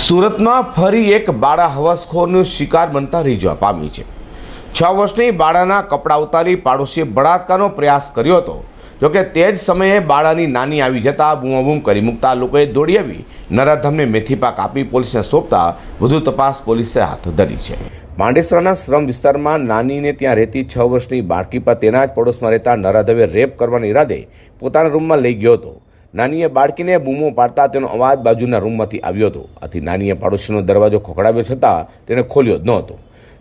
સુરતમાં ફરી એક બાળા હવસખોરનું શિકાર બનતા રીઝવા પામી છે. છ વર્ષની બાળાના કપડાં ઉતારી પાડોશીએ બળાત્કારનો પ્રયાસ કર્યો હતો. જોકે તે જ સમયે બાળાની નાની આવી જતાં બૂમાબૂમ કરી મૂકતા લોકોએ દોડી આવી. નરાધમને મેથીપાક આપી પોલીસને સોંપતા વધુ તપાસ પોલીસે હાથ ધરી છે. માંડેસરાના શ્રમ વિસ્તારમાં નાનીને ત્યાં રહેતી છ વર્ષની બાળકી પર તેના જ પડોશમાં રહેતા નરાધવે રેપ કરવાના ઈરાદે પોતાના રૂમમાં લઈ ગયો હતો. નાનીએ બાળકીને બૂમો પાડતા તેનો અવાજ બાજુના રૂમમાંથી આવ્યો હતો. આથી નાનીએ પાડોશીનો દરવાજો ખોખડાવ્યો છતાં તેણે ખોલ્યો જ નહોતો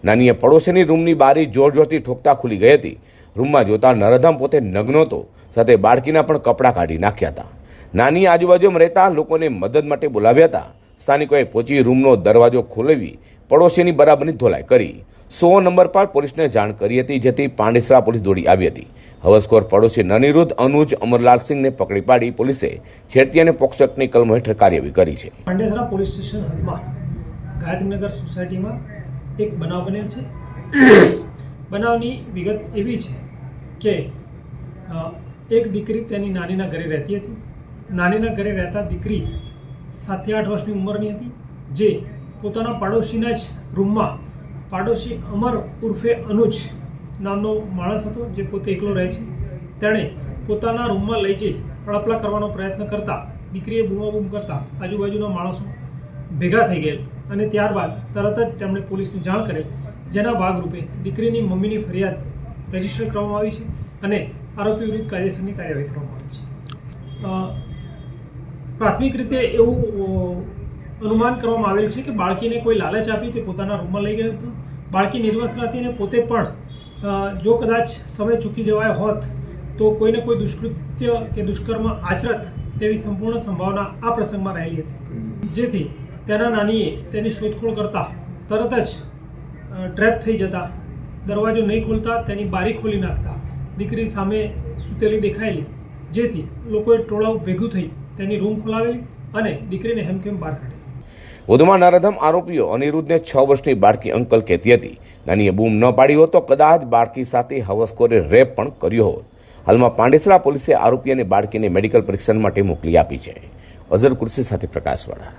નાનીએ પડોશીની રૂમની બારી જોર જોરથી ઠોકતા ખુલી ગઈ હતી. રૂમમાં જોતા નરધમ પોતે નગ્ન હતો. સાથે બાળકીના પણ કપડાં કાઢી નાખ્યા હતા. નાની આજુબાજુમાં રહેતા લોકોને મદદ માટે બોલાવ્યા હતા. સ્થાનિકોએ પહોંચી રૂમનો દરવાજો ખોલાવી પડોશીની બરાબરની ધોલાઈ કરી. સો નંબર પર પોલીસને જાણ કરી હતી, જેથી પાંડેસરા પોલીસ દોડી આવી હતી. હવસખોર પડોશી નનિરુદ્ધ, અનુજ અમરલાલસિંહને પકડી પાડી પોલીસે છેડતી અને પોક્સો એક્ટની કલમો હેઠળ કાર્યવાહી કરી છે. પાંડેસરા પોલીસ સ્ટેશન હદમાં ગાયત્રીનગર સોસાયટીમાં એક બનાવ બનેલ છે. બનાવની વિગત એવી છે કે એક દીકરી તેની નાનીના ઘરે રહેતી હતી. નાનીના ઘરે રહેતા દીકરી સાતથી આઠ વર્ષની ઉંમરની હતી, જે પોતાના પાડોશીના જ રૂમમાં પાડોશી અમર ઉર્ફે અનુજ નામનો માણસ હતો જે પોતે એકલો રહે છે. તેણે પોતાના રૂમમાં લઈ જઈ હડપલા કરવાનો પ્રયત્ન કરતા દીકરીએ બૂમાબૂમ કરતા આજુબાજુના માણસો ભેગા થઈ ગયેલ અને ત્યારબાદ તરત જ તેમણે પોલીસને જાણ કરેલ, જેના ભાગરૂપે દીકરીની મમ્મીની ફરિયાદ રજિસ્ટર કરવામાં આવી છે અને આરોપી વિરુદ્ધ કાયદેસરની કાર્યવાહી કરવામાં આવી છે. પ્રાથમિક રીતે એવું અનુમાન કરવામાં આવેલ છે કે બાળકીને કોઈ લાલચ આપી તે પોતાના રૂમમાં લઈ ગયો હતો. બાળકી નિર્વસ્ત્ર હતી અને પોતે પણ જો કદાચ સમય ચૂકી જવાય હોત, તો કોઈને કોઈ દુષ્કૃત્ય કે દુષ્કર્મ આચરત તેવી સંપૂર્ણ સંભાવના આ પ્રસંગમાં રહેલી હતી. જેથી તેના નાનીએ તેની શોધખોળ કરતા તરત જ ટ્રેપ થઈ જતા, દરવાજો નહીં ખોલતા તેની બારી ખોલી નાખતા દીકરી સામે સૂતેલી દેખાયેલી. જેથી લોકોએ ટોળાઓ ભેગું થઈ તેની રૂમ ખોલાવેલી અને દીકરીને હેમખેમ બહાર કાઢી. વધુમાં નરાધમ આરોપીઓ અનિરુદ્ધને છ વર્ષની બાળકી અંકલ કહેતી હતી. નાનીએ બૂમ ન પાડી હોત તો કદાચ બાળકી સાથે હવસખોરે રેપ પણ કર્યો હોત. હાલમાં પાંડેસરા પોલીસે આરોપી અને બાળકીને મેડિકલ પરીક્ષણ માટે મોકલી આપી છે. અઝર કુર્સી સાથે પ્રકાશવાળા.